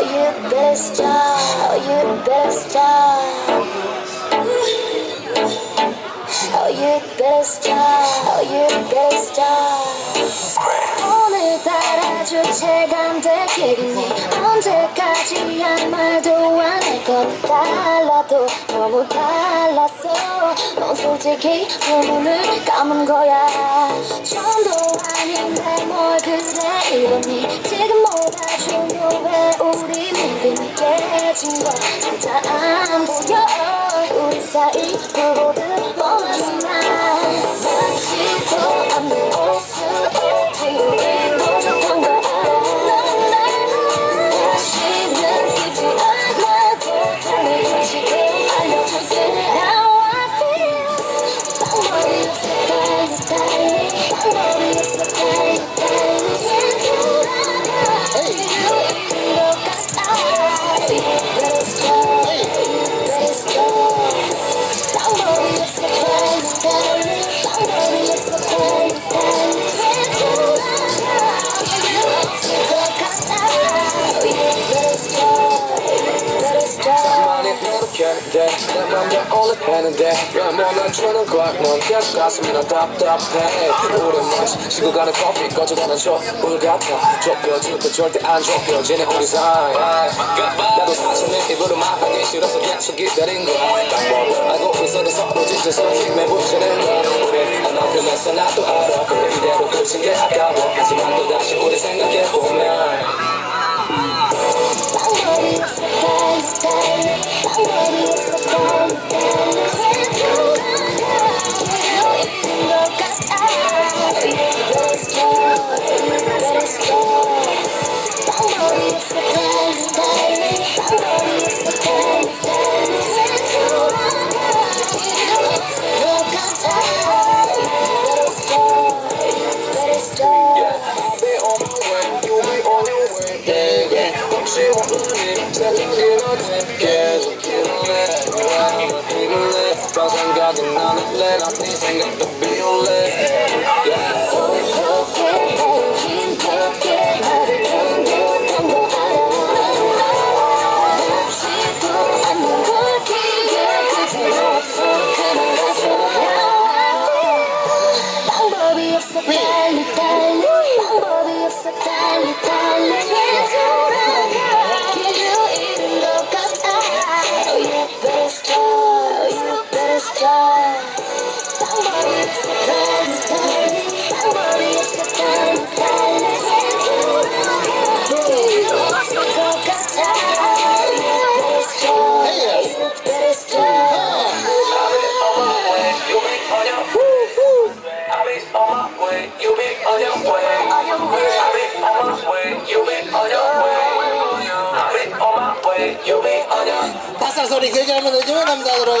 you better stop. You better stop. Oh, you better stop. Oh, you better stop. 오늘따라 주체감되겠니 언제까지 한 말도 안 할 건 달라도 너무 달랐어 넌 솔직히 소문을 감은 거야 좀도 아닌데 뭘 그래 이러니 지금보다 중요해 우리 믿음이 깨진 거. 진짜 안 보여. 우리 사이 불보듯 노력했는데 내 맘에 올라했는데 왜 몰라주는 거야 넌 계속 가슴이 난 답답해. 우리 마시 시고 가는 커피 꺼져가는 촛불 같아. 좁혀줄 때 절대 안 좁혀지네 우리 사이. 나도 사실 내 입으로 말하기 싫어서 계속 기다린 거야. 알고 있어도 서로 지쳐서 힘에 부치는 거야. 우리 안 남편에서 나도 알아. 그래 이대로 끝인 게 아까워. 하지만 또 다 adım alıp lan atni sen gıttı bir yollar 바싹 소리 그렇게 하면 되지만 감사하도록